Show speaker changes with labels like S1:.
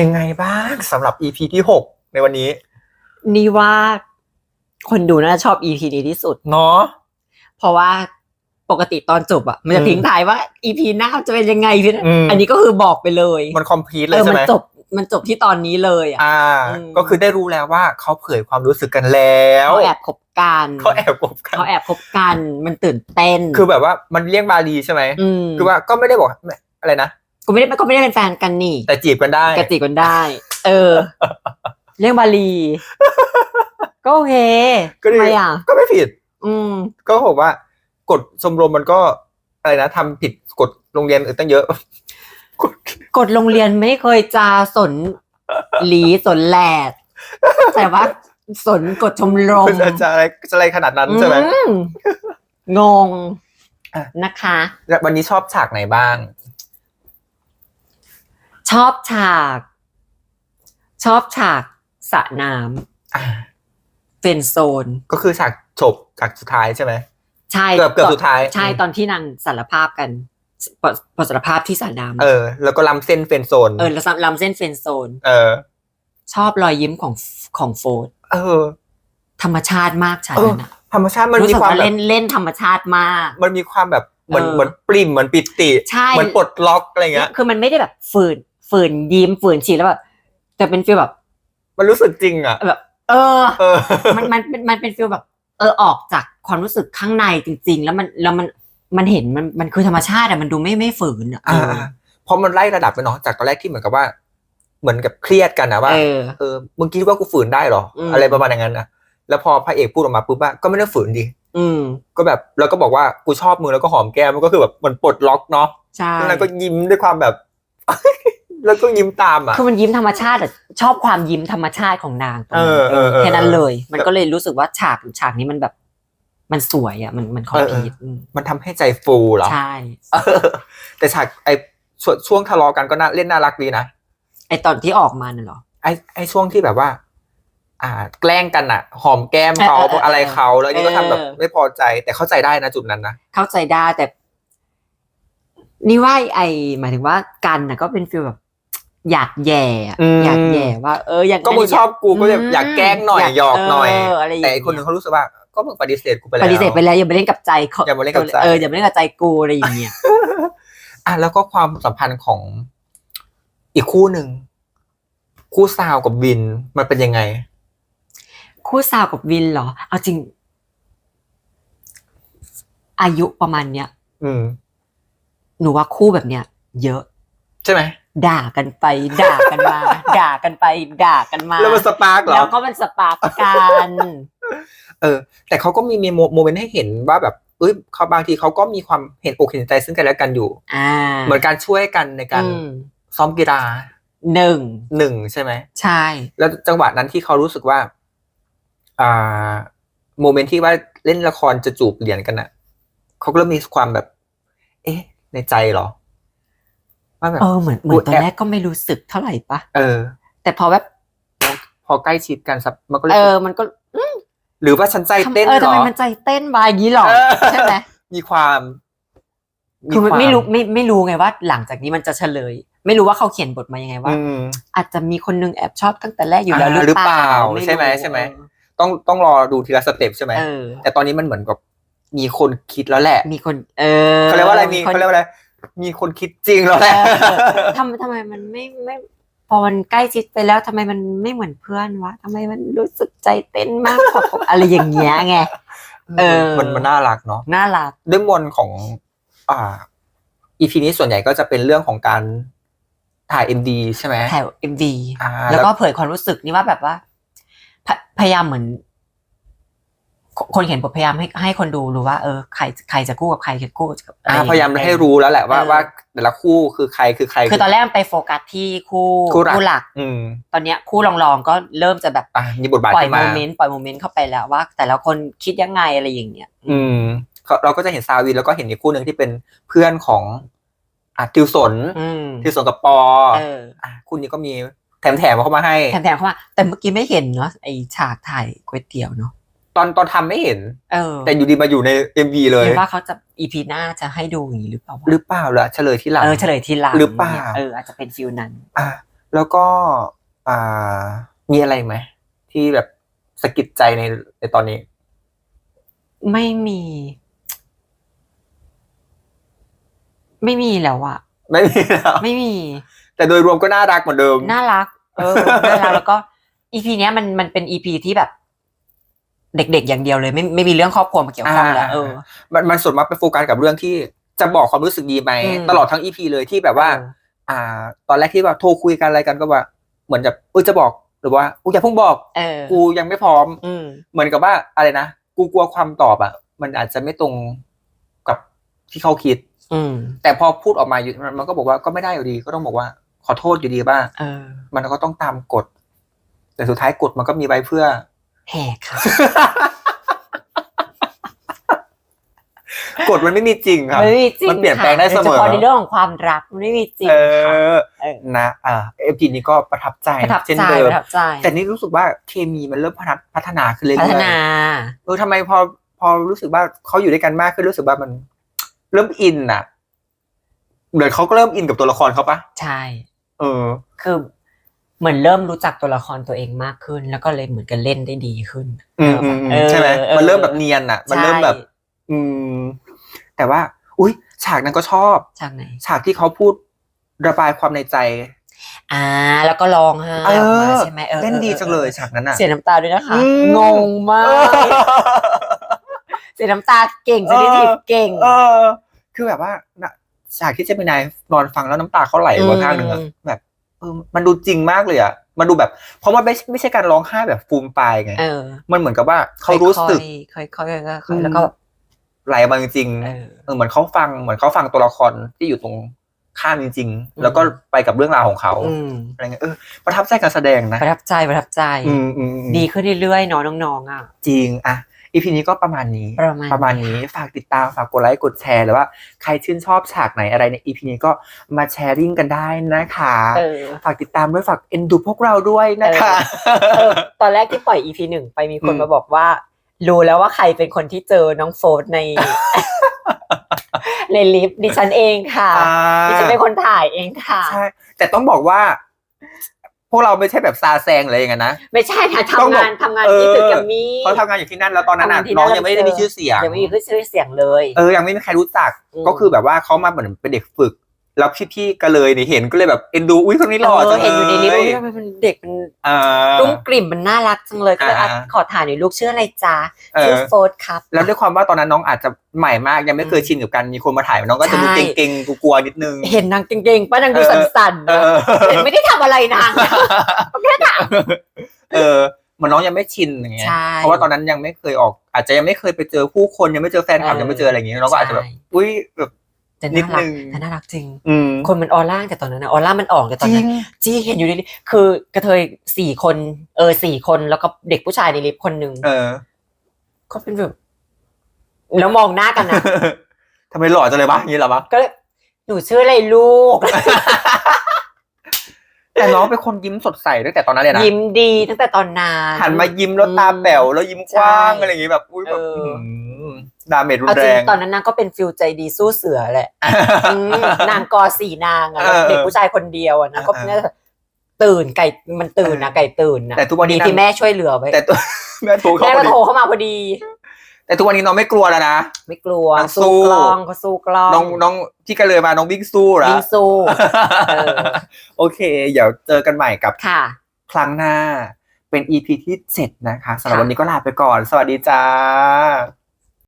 S1: ยังไงบ้างสำหรับ EP ที่หกในวันนี้
S2: นี่ว่าคนดูน่าจะชอบ EP นี้ที่สุด
S1: เนาะ
S2: เพราะว่าปกติตอนจบอะมันจะ
S1: อืม
S2: ทิ้งท้ายว่า EP หน้าจะเป็นยังไงพี่
S1: อืม
S2: อันนี้ก็คือบอกไปเลย
S1: มันคอมพลีทเล
S2: เอยอ
S1: ใช่
S2: มัน
S1: ไหม
S2: จบมันจบที่ตอนนี้เลยอะ
S1: อ่า
S2: อืม
S1: ก็คือได้รู้แล้วว่าเขาเผยความรู้สึกกันแล้ว
S2: เขาแอบคบกัน
S1: เขาแอบกบกัน
S2: เขาแอบคบกันมันตื่นเต้น
S1: คือแบบว่ามันเรียกบาลีใช่ไหม
S2: อืม
S1: คือว่าก็ไม่ได้บอกอะไรนะ
S2: ก็ไม่ได้ก็ไม่ได้เป็นแฟนกันนี่
S1: แต่จีบกันได้
S2: กระติกันได้ เออ เรื่องบาลี ก็โอเค
S1: ก็ดี
S2: ทำไมอะ
S1: ก็ไม่ผิด
S2: อืม
S1: ก็บอกว่ากฎชมรมมันก็อะไรนะทำผิดกฎโรงเรียนอื่นตั้งเยอะกฎ
S2: กฎโรงเรียนไม่เคยจะสนหลีสนแหลด แต่ว่าสนกฎชมรม
S1: จะจะอะไรจะอะไรขนาดนั้นใช่ไหม
S2: อืมงง
S1: อะ
S2: นะคะ
S1: แล้ววันนี้ชอบฉากไหนบ้าง
S2: ชอบฉาก ชอบฉากสระน้
S1: อ่าำ
S2: เฟรนด์โซน
S1: ก็คือฉากจบฉากสุดท้ายใช่ไหม
S2: ใช่
S1: เกือบเกือบสุดท้าย
S2: ใช่ตอนที่นางสารภาพกันปปสารภาพที่สระน้ำ
S1: เออ แล้วก็ล้ำเส้นเฟรนด์โซน
S2: เออแล้วลำเส้นเฟรนด์โซน
S1: เออ
S2: ชอบรอยยิ้มของของโฟร์ด
S1: เออ
S2: ธรรมชาติมากฉาก
S1: เออ
S2: นั้นอะ
S1: ธรรมชาติมัน
S2: รู้
S1: มี
S2: สึก
S1: ความ
S2: ว่า
S1: แบ
S2: เล่
S1: บ
S2: นเล่นธรรมชาติมาก
S1: มันมีความแบบเหมือน
S2: เออ
S1: เหมือนปริมเหมือนปิติ
S2: ใช่
S1: เหมือนปลดล็อกอะไรเงี้ย
S2: คือมันไม่ได้แบบฝืน ฝืนยิ้มฝืนฉีดแล้วแบบแต่เป็นฟีลแบบ
S1: มันรู้สึกจริงอะ
S2: แบบ เออ
S1: เออ
S2: มันมันมันมันเป็นฟีลแบบ เออออกจากความรู้สึกข้างในจริง ๆ แล้วมันแล้วมันมันเห็นมันมันคือธรรมชาติอะมันดูไม่ไม่ฝืนอะ
S1: อ่าเพราะมันไล่ระดับไปเนาะจากตอนแรกที่เหมือนกับว่า เหมือนกับเครียดกันนะว่า
S2: เออ
S1: เออมึงคิดว่ากูฝืนได้เหรอ
S2: อืม
S1: อะไรประมาณอย่างนั้นนะแล้วพอพระเอกพูดออกมาปุ๊บว่าก็ไม่ได้ฝืนดิ
S2: อืม
S1: ก็แบบแล้วก็บอกว่ากูชอบมึงแล้วก็หอมแก้มมันก็คือแบบมันปลดล็อกเนาะ
S2: ใช่
S1: แล้วก็ยิ้มด้วยความแบบ แล้วก็ยิ้มตามอะ
S2: คือมันยิ้มธรรมชาติอะชอบความยิ้มธรรมชาติของนางตรงนั้น
S1: เออเออเออ
S2: แค่นั้นเลย มันก็เลยรู้สึกว่าฉากฉากนี้มันแบบ มันสวยอะมันมันคอม
S1: เออ
S2: พ
S1: เออ
S2: ลีทม
S1: มันทำให้ใจฟูเหรอ
S2: ใช่
S1: เออแต่ฉากไอช่วงช่วงทะเลาะกันก็น่าเล่นน่ารักดีนะ
S2: ไอตอนที่ออกมาน่ะเหรอ
S1: ไอไอช่วงที่แบบว่า อ่า แกล้งกันอะ หอมแก้มเขา
S2: เออเออเออ
S1: อะไรเขาแล้วอันนี่ก็ทำแบบ
S2: เออ
S1: ไม่พอใจ แต่เข้าใจได้นะจุดนั้นนะ
S2: เข้าใจได้แต่ นี่ว่าไอหมายถึงว่ากันน่ะก็เป็นฟีลแบบ อยากแย่อะ
S1: อืม
S2: อยากแย่ว่า เอออยาก
S1: ก็มึงชอบกูก็อยากแกล้งหน่อยหยอกหน่อย
S2: เอะไรอย่าง
S1: แต่
S2: เงี้
S1: อี
S2: ย
S1: กคนหนึงเขารู้สึกว่าก็มึงปฏิเสธกูไปแล้ว
S2: ปฏิเสธไปแล้วอย่าไปเล่นกับใจเขา
S1: อย่ามาเล่นกับใจ
S2: เอออย่ามาเล่นกับใจกูอะไรอย่างเงี้ย
S1: อะแล้วก็ความสัมพันธ์ของอีกคู่หนึ่งคู่ซาวกับวินมันเป็นยังไง
S2: คู่ซาวกับวินเหรอ เอาจริง อายุประมาณเนี้ย
S1: อืม
S2: หนูว่าคู่แบบเนี้ยเยอะ
S1: ใช่ไหม
S2: ด่ากันไป ด่ากันมา ด่ากันไป ด่ากันมา
S1: แล้วมันสปาร์กเหรอ
S2: แล้วก็มันสปาร์กกัน
S1: เออ แต่เขาก็มีมีโมเมนต์ให้เห็นว่าแบบเอ้ยเขาบางทีเขาก็มีความเห็นอกเห็นใจซึ่งกันและกันอยู่
S2: อ่า
S1: เหมือนการช่วยกันในการ
S2: อืม
S1: ซ้อมกีฬา
S2: หนึ่ง
S1: หนึ่งใช่ไหม
S2: ใช่
S1: แล้วจังหวะนั้นที่เขารู้สึกว่า อ่า โมเมนต์ที่ว่าเล่นละครจะจูบเหรียญกันอะเขาก็เริ่มมีความแบบ เอ๊ะ ในใจเหรอ ว่าแบบ
S2: เออเหมือนเหมือนตอน
S1: แอบ
S2: แรกก็ไม่รู้สึกเท่าไหร่ปะ
S1: เออ
S2: แต่พอแบบ
S1: พอใกล้ชิดกันสักมันก็เลย
S2: เออ มันก็
S1: หรือว่าฉันใจเต้น
S2: เออ
S1: เหร
S2: ทำ
S1: อ
S2: ไมมันใจเต้นมาอย่างนี้หรอ
S1: เออ
S2: ใช่ไหม
S1: มีความ
S2: คือมัน
S1: วา
S2: ไม่รู้ไม่ไม่รู้ไงว่า หลังจากนี้มันจะเฉลย ไม่รู้ว่าเขาเขียนบทมายังไงว่า
S1: อืม
S2: อาจจะมีคนนึงแอบชอบตั้งแต่แรกอยู่แล้ว
S1: อ่า
S2: หรือเปล่า
S1: หรือเปล่าใช่ไหม
S2: รู้
S1: ใช่ไหมต้องต้องรอดูทีละสเต็ปใช่ไหม
S2: เออ
S1: แต่ตอนนี้มันเหมือนกับมีคนคิดแล้วแหละ
S2: มีคน เออ
S1: เขาเรียกว่าอะไรมี
S2: คน
S1: เขาเรียกว่าอะไร มีคนคิดจริงแล้วแหละ
S2: เออทำทำไมมันไม่ไม่พอมันใกล้ชิดไปแล้วทำไมมันไม่เหมือนเพื่อนวะทำไมมันรู้สึกใจเต้นมากกว่าปกอะไรอย่างเงี้ยไง เออ
S1: มันมันน่ารักเนาะ
S2: น่ารัก
S1: ด้วยมวลของ อ่า อีพีนี้ส่วนใหญ่ก็จะเป็นเรื่องของการถ่ายเอ็มดีใช่ไหม
S2: ถ่ายเอ็มวี
S1: อ่า
S2: แล้วก็เผยความรู้สึกนี่ว่าแบบว่าพยพยายามเหมือน คนเขียนบทพยายามให้ให้คนดูรู้ว่าเออใครใครจะคู่กับใครจะคู่กับอะไร
S1: อ่า
S2: อง
S1: พยายาม
S2: เงี้
S1: ให้รู้แล้วแหละว่า
S2: เออ
S1: ว่าแต่ละคู่คือใครคือใคร
S2: คือตอนแรกมันไปโฟกัสที่คู่
S1: คู่รัก
S2: หลัก
S1: อืม
S2: ตอนเนี้ยคู่รองๆก็เริ่มจะแบบ
S1: อ่ามีบทบาท
S2: ปล่อย
S1: ขึ้น
S2: โม
S1: มา
S2: เมนต์ปล่อยโมเมนต์เข้าไปแล้วว่า แต่ละคนคิดยังไงอะไรอย่างเงี้ย
S1: อืมเขาเราก็จะเห็นซาวินแล้วก็เห็นอีกคู่หนึ่งที่เป็นเพื่อนของอะติวสน
S2: อืม
S1: ติวสนกับปอ
S2: เออ
S1: อะคู่นี้ก็มีแถมแถมๆเข้ามาให้
S2: แถมๆเข้ามาแต่เมื่อกี้ไม่เห็นเนาะไอฉากถ่ายก๋วยเตี๋ยวเนาะ
S1: ตอนตอนทำไม่เห็น
S2: เออ
S1: แต่อยู่ดีมาอยู่ในเอ็มวีเลย
S2: หรือว่าเขาจะอีพีหน้าจะให้ดูอย่างนี้หรือเปล่าวะ
S1: หรือเปล่าล่ะเฉลยที่หลัง
S2: เออเฉลยทีหลัง
S1: หรือเปล่า
S2: เอออาจจะเป็นฟิลนั้น
S1: อะแล้วก็อ่ามีอะไรไหมที่แบบสะกิดใจในในตอนนี้
S2: ไม่มี ไม่มีแล้วอะ
S1: ไม่มีแล้ว
S2: ไม่มี
S1: แต่โดยรวมก็น่ารักเหมือนเดิม
S2: น่ารัก เออน่ารักแล้วก็อีพีเนี้ยมันมันเป็นอีพีที่แบบ เด็กๆอย่างเดียวเลย ไม่ไม่มีเรื่องครอบครัวมาเกี่ยวข้องแล้ว
S1: อ่า
S2: เออ
S1: มันมันส่วนมากไปโฟกัสกับเรื่องที่จะบอกความรู้สึกดีไหม
S2: อืม
S1: ตลอดทั้งอีพีเลยที่แบบว่า
S2: เออ
S1: อ่า ตอนแรกที่แบบโทรคุยกันอะไรกันก็ว่า เหมือนจะเออจะบอกหรือว่ากูอย่าเพิ่งบอก
S2: เออ
S1: กูยังไม่พร้อม
S2: อืม
S1: เหมือนกับว่าอะไรนะกูกลัวความตอบอะ มันอาจจะไม่ตรงกับที่เขาคิด
S2: อืม
S1: แต่พอพูดออกมาอยู่มันก็บอกว่าก็ไม่ได้อยู่ดี ก็ต้องบอกว่า ขอโทษอยู่ดีบ้าง
S2: เออ
S1: มันก็ต้องตามกฎแต่สุดท้ายกฎมันก็มีไว้เพื่อ
S2: แหกค่ะ
S1: กฎมันไม่มีจริงครับ
S2: มันไม่มีจริง
S1: มันเปลี่ยนแปลงได้เสมอ
S2: โดยฉพาะในเรื่องของความรักมันไม่มีจริง
S1: เอ
S2: ค่ะ
S1: อ
S2: เออ
S1: นะ อ่าเอฟจีนี้ก็ประทับใจ
S2: ประทับ
S1: เช่น
S2: ใจ
S1: เดิ
S2: ป
S1: ม
S2: ระทับใจ
S1: แต่นี่รู้สึกว่าเคมีมันเริ่มพัฒนาพัฒนาขึ้นเรื่อยๆ
S2: พัฒนา
S1: เออทำไมพอพอรู้สึกว่าเขาอยู่ด้วยกันมากขึ้นรู้สึกว่ามัน เริ่มอินอะเหมือนเขาก็เริ่มอินกับตัวละครเขาปะ
S2: ใช่
S1: เออ
S2: คือ เหมือนเริ่มรู้จักตัวละครตัวเองมากขึ้น แล้วก็เลยเหมือนกันเล่นได้ดีขึ้น
S1: อืมอืมอืม
S2: เออ
S1: ใช่ไหม
S2: เออ
S1: มันเริ่มแบบเนียนอะ มันเริ่มแบบ
S2: ใช่
S1: อืม แต่ว่า อุ้ยฉากนั้นก็ชอบ
S2: ฉากไหน
S1: ฉากที่เขาพูดระบายความในใจ
S2: อ่า แล้วก็ร้องไห้
S1: เอ
S2: ออกมา
S1: อ
S2: ใช่ไหมเออ
S1: เล่นดี
S2: ออ
S1: จังเลย
S2: ออ
S1: ฉากนั้นอะ
S2: เสียน้ำตาด้วยนะคะ
S1: อืม
S2: งงมาก เสียน้ำตาเก่งจะได้ทีเก่ง
S1: เออ คือแบบว่าน่ะฉากที่เจมินายนอนฟังแล้วน้ำตาเขาไหลมาข้างหนึ่งอะ
S2: อืม
S1: แบบ เออมันดูจริงมากเลยอะมันดูแบบ เพราะว่าไม่ใช่ไม่ใช่การร้องไห้แบบฟูมปายไง
S2: เออ
S1: มันเหมือนกับว่าเขารู้สึก
S2: ค่อยๆค่อยๆค่อยๆค่
S1: อื
S2: อย
S1: ม
S2: ๆแล้วก็แบบ
S1: ไหลมาจริง
S2: เออ
S1: ๆเออเหมือนเขาฟังเหมือนเขาฟังตัวละครที่อยู่ตรงข้ามจริง
S2: อืม
S1: ๆแล้วก็ไปกับเรื่องราวของเขา
S2: อืม
S1: อะไรเงี้ยเออประทับใจการแสดงนะ
S2: ประทับใจประทับใจ
S1: อืมอืมอืม
S2: ดีขึ้นเรื่อยๆเน้องน้องๆอะ
S1: จริงอะ อีพีนี้ก็ประมาณนี้
S2: ประมาณ
S1: ประมาณนี้ฝากติดตามฝากกดไลค์กดแชร์หรือว่าใครชื่นชอบฉากไหนอะไรในอีพีนี้ก็มาแชร์ริ่งกันได้นะคะ
S2: เออ
S1: ฝากติดตามด้วยฝากเอ็นดูพวกเราด้วยนะคะ
S2: เออตอนแรกที่ปล่อย EP หนึ่งไปมีคน
S1: อืม
S2: มาบอกว่ารู้แล้วว่าใครเป็นคนที่เจอน้องโฟร์ในในลิฟต์ดิฉันเองค่ะ
S1: อ่า
S2: ดิฉันเป็นคนถ่ายเองค่ะ
S1: ใช่แต่ต้องบอกว่า พวกเราไม่ใช่แบบซาแซงอะไรอย่างนั้นนะ
S2: ไม่ใช่ค่ะ
S1: ต้องบอก
S2: ทำงานทำงานที่ตึกแกรมมี่
S1: เขาทำงานอยู่ที่นั่นแล้วตอนนั้นน่ะ
S2: ทำงานที่นั่
S1: น้อนงยังไม่ได้
S2: แล้ว
S1: มีชื่อเสียง
S2: ยังไม่มีขึ้นชื่อเสียงเลย
S1: เออยังไม่มีใครรู้จัก
S2: อืม
S1: ก็คือแบบว่าเขามาเหมือนเป็นเด็กฝึก แล้วพี่ๆก็เลยเนี่ยเห็นก็เลยแบบเอ็นดูอุ้ยคนนี้หล่อจัง
S2: เห็นอยู่ในลิฟต์
S1: เลย
S2: อุ๊ยทำไมมันเด็กมัน
S1: อ่า
S2: รุ่มกลิ่มมันน่ารักจังเลยก็เลยอะ
S1: อ่า
S2: ขอถ่ายหน่อยลูกชื่ออะไรจ๊ะ
S1: เอ
S2: ชื่อ
S1: อ
S2: โฟร์ครับ
S1: แล้วด้วยความว่าตอนนั้นน้องอาจจะใหม่มากยังไม่เคยชินกับการมีคนมาถ่ายน้องก็จะดู
S2: ใช่
S1: เก่งๆกลัวๆนิดนึง
S2: เห็นนางเก่งๆป้านางดู
S1: เออ
S2: สั่นๆ
S1: เอ
S2: นะ
S1: อ
S2: เห็นไม่ได้ทำอะไรนางแค่ถาม
S1: เออเหมันน้องยังไม่ชินอย่างเงี้ย
S2: ใช่
S1: เพราะว่าตอนนั้นยังไม่เคยออก อาจจะยังไม่เคยไปเจอผู้คนยังไม่เจอแฟนคลับ
S2: เออ
S1: ยังไม่เจออะไรอย่างเงี้ยน้องก็อาจจะแบบ
S2: ใช่
S1: อุ้ยแบบ
S2: แต่
S1: นิด
S2: น่ารั
S1: นึ
S2: ก
S1: ง
S2: แต่น่ารักจริง
S1: อืม
S2: คนมันออร่าแต่ตอนนั้นนะออร่ามันออกแต่ต
S1: จ
S2: อน
S1: ริ
S2: นั้
S1: ง
S2: นจี้เห็นอยู่ในลิฟต์คือกระเทยสี่คนเออสี่คนแล้วก็เด็กผู้ชายในลิฟต์คนหนึ่ง
S1: เออ
S2: ก็เป็นแบบแล้วมองหน้ากันนะ
S1: ทำไมหล่อจังเลยบ้าอย่างนี้เหรอวะ
S2: ก็เลยหนูชื่ออะไรลูก
S1: แต่น้องเป็นคนยิ้มสดใสตั้งแต่ตอนนั้นเลยนะ
S2: ยิ้มดีตั้งแต่ตอนนั้น
S1: หันมายิ้มแล้วตาแป๋วแล้วยิ้มกว้าง
S2: ใช่
S1: อะไรอย่างงี้แบบอุ้ยแบบ
S2: เออ
S1: ม ดาเมจรุ
S2: เอา
S1: น
S2: จ
S1: แร
S2: ริง
S1: ง
S2: ตอนนั้นนางก็เป็นฟิลใจดีสู้เสือแหละ อืมนางกอสี่นางอะ
S1: เออ
S2: เด็กผู้ชายคนเดียวอะนะก็
S1: เออ
S2: น่าจะตื่นไก่มันตื่นนะไก่ตื่นนะ
S1: แต่ทุกวันนี้
S2: ดี
S1: นาง
S2: ที่แม่ช่วยเหลือไว้
S1: แต่ตัว แม่โทรเข้า
S2: แม่
S1: พ
S2: ก็
S1: อดี
S2: โทรเข้ามาพอดี
S1: แต่ทุกวันนี้น้องไม่กลัวแล้วนะ
S2: ไม่กลัว
S1: นางสู้
S2: สู้กล้องก็สู้กล้อง
S1: น้องน้องที่กันเลยมาน้องบิ๊กสู้แล้ว
S2: วิ่งสู้ เออ
S1: โอเค เดี๋ยวเจอกันใหม่กับ
S2: ค่ะ
S1: ครั้งหน้าเป็น EP ที่ 7 นะคะสำหรับ
S2: ค่ะ
S1: วันนี้ก็ลาไปก่อน สวัสดีจ้า